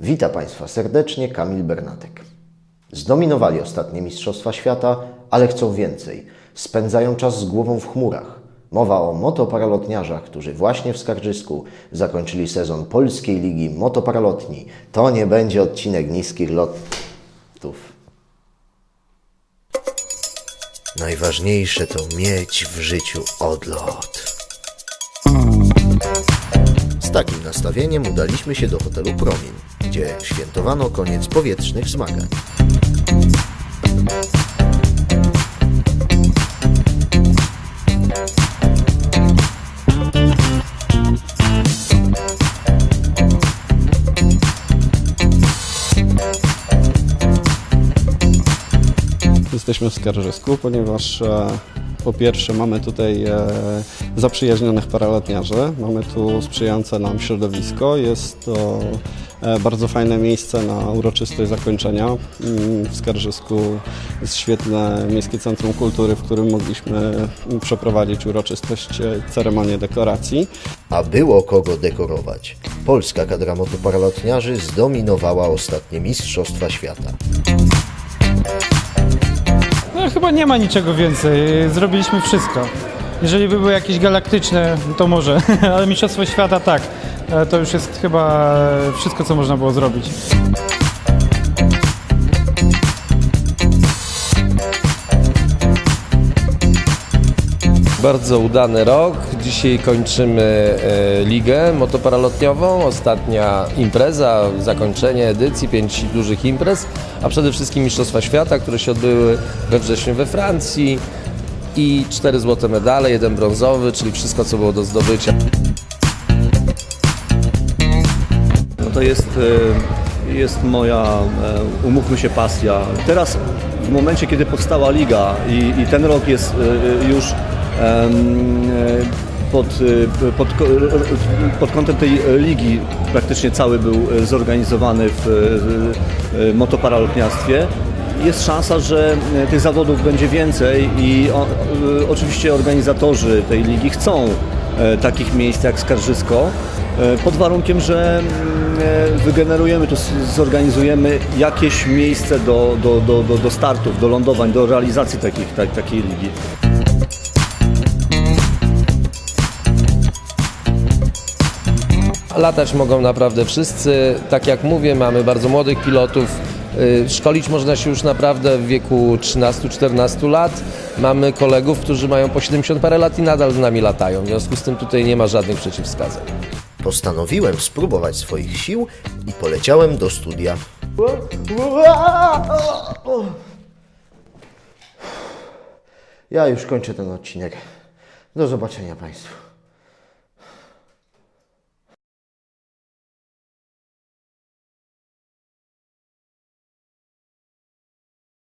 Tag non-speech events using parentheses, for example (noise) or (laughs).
Witam Państwa serdecznie, Kamil Bernatek. Zdominowali ostatnie Mistrzostwa Świata, ale chcą więcej. Spędzają czas z głową w chmurach. Mowa o motoparalotniarzach, którzy właśnie w Skarżysku zakończyli sezon Polskiej Ligi Motoparalotni. To nie będzie odcinek niskich lotów. Najważniejsze to mieć w życiu odlot. Z takim nastawieniem udaliśmy się do hotelu Promin, gdzie świętowano koniec powietrznych zmagań. Jesteśmy w Skarżysku, ponieważ e, po pierwsze mamy tutaj e, zaprzyjaźnionych paralotniarzy, mamy tu sprzyjające nam środowisko, jest to e, bardzo fajne miejsce na uroczystość zakończenia. Mm, W Skarżysku jest świetne Miejskie Centrum Kultury, w którym mogliśmy przeprowadzić uroczystość, e, ceremonię dekoracji. A było kogo dekorować. Polska kadra motoparalotniarzy zdominowała ostatnie Mistrzostwa Świata. Chyba nie ma niczego więcej. Zrobiliśmy wszystko. Jeżeli by były jakieś galaktyczne, to może, (laughs) ale Mistrzostwo Świata tak. E, To już jest chyba wszystko, co można było zrobić. Bardzo udany rok. Dzisiaj kończymy e, ligę motoparalotniową. Ostatnia impreza, zakończenie edycji, pięć dużych imprez, a przede wszystkim Mistrzostwa Świata, które się odbyły we wrześniu we Francji i cztery złote medale, jeden brązowy, czyli wszystko, co było do zdobycia. No to jest, e, jest moja, e, umówmy się, pasja. Teraz w momencie, kiedy powstała liga i, i ten rok jest już pod, e, pod, ko- pod kątem tej ligi praktycznie cały był e, zorganizowany w e, e, motoparalotniarstwie. Jest szansa, że e, tych zawodów będzie więcej i o, e, oczywiście organizatorzy tej ligi chcą e, takich miejsc jak Skarżysko, e, pod warunkiem, że mm, e, wygenerujemy, s- zorganizujemy jakieś miejsce do, do, do, do startów, do lądowań, do realizacji takich, tak, takiej ligi. Latać mogą naprawdę wszyscy. Tak jak mówię, mamy bardzo młodych pilotów. Y, Szkolić można się już naprawdę w wieku 13-14 lat. Mamy kolegów, którzy mają po 70 parę lat i nadal z nami latają. W związku z tym tutaj nie ma żadnych przeciwwskazań. Postanowiłem spróbować swoich sił i poleciałem do studia. Ja już kończę ten odcinek. Do zobaczenia Państwu.